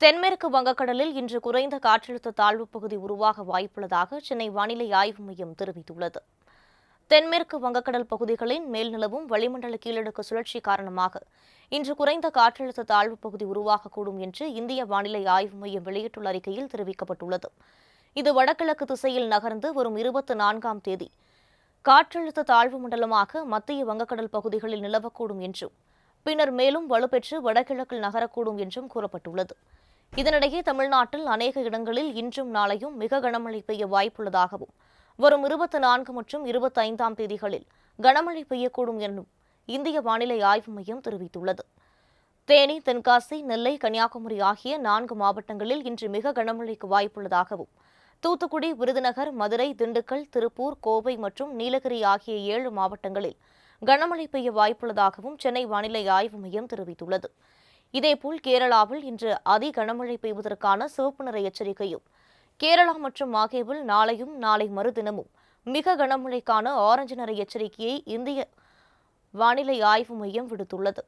தென்மேற்கு வங்கக்கடலில் இன்று குறைந்த காற்றழுத்த தாழ்வு பகுதி உருவாக வாய்ப்புள்ளதாக சென்னை வானிலை ஆய்வு மையம் தெரிவித்துள்ளது. தென்மேற்கு வங்கக்கடல் பகுதிகளின் மேல் நிலவும் வளிமண்டல கீழடுக்கு சுழற்சி காரணமாக இன்று குறைந்த காற்றழுத்த தாழ்வுப் பகுதி உருவாகக்கூடும் என்று இந்திய வானிலை ஆய்வு மையம் வெளியிட்டுள்ள அறிக்கையில் தெரிவிக்கப்பட்டுள்ளது. இது வடகிழக்கு திசையில் நகர்ந்து வரும் இருபத்தி நான்காம் தேதி காற்றழுத்த தாழ்வு மண்டலமாக மத்திய வங்கக்கடல் பகுதிகளில் நிலவக்கூடும் என்றும் பின்னர் மேலும் வலுப்பெற்று வடகிழக்கில் நகரக்கூடும் என்றும் கூறப்பட்டுள்ளது. இதனிடையே தமிழ்நாட்டில் அநேக இடங்களில் இன்றும் நாளையும் மிக கனமழை பெய்ய வாய்ப்புள்ளதாகவும் வரும் இருபத்தி நான்கு மற்றும் இருபத்தி ஐந்தாம் தேதிகளில் கனமழை பெய்யக்கூடும் என்றும் இந்திய வானிலை ஆய்வு மையம் தெரிவித்துள்ளது. தேனி தென்காசி நெல்லை கன்னியாகுமரி ஆகிய நான்கு மாவட்டங்களில் இன்று மிக கனமழைக்கு வாய்ப்புள்ளதாகவும் தூத்துக்குடி விருதுநகர் மதுரை திண்டுக்கல் திருப்பூர் கோவை மற்றும் நீலகிரி ஆகிய ஏழு மாவட்டங்களில் கனமழை பெய்ய வாய்ப்புள்ளதாகவும் சென்னை வானிலை ஆய்வு மையம் தெரிவித்துள்ளது. இதேபோல் கேரளாவில் இன்று அதி கனமழை பெய்வதற்கான சிவப்பு நிற எச்சரிக்கையும் கேரளா மற்றும் மாகேவில் நாளையும் நாளை மறுதினமும் மிக கனமழைக்கான ஆரஞ்சு நிற எச்சரிக்கையை இந்திய வானிலை ஆய்வு மையம் விடுத்துள்ளது.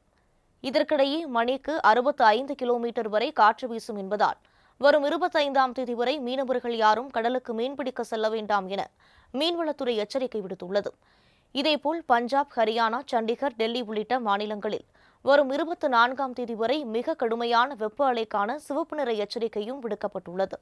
இதற்கிடையே மணிக்கு அறுபத்து ஐந்து கிலோமீட்டர் வரை காற்று வீசும் என்பதால் வரும் இருபத்தைந்தாம் தேதி வரை மீனவர்கள் யாரும் கடலுக்கு மீன்பிடிக்க செல்ல வேண்டாம் என மீன்வளத்துறை எச்சரிக்கை விடுத்துள்ளது. இதேபோல் பஞ்சாப் ஹரியானா சண்டிகர் டெல்லி உள்ளிட்ட மாநிலங்களில் வரும் இருபத்தி நான்காம் தேதி வரை மிக கடுமையான வெப்ப அலைக்கான சிவப்பு நிற எச்சரிக்கையும் விடுக்கப்பட்டுள்ளது.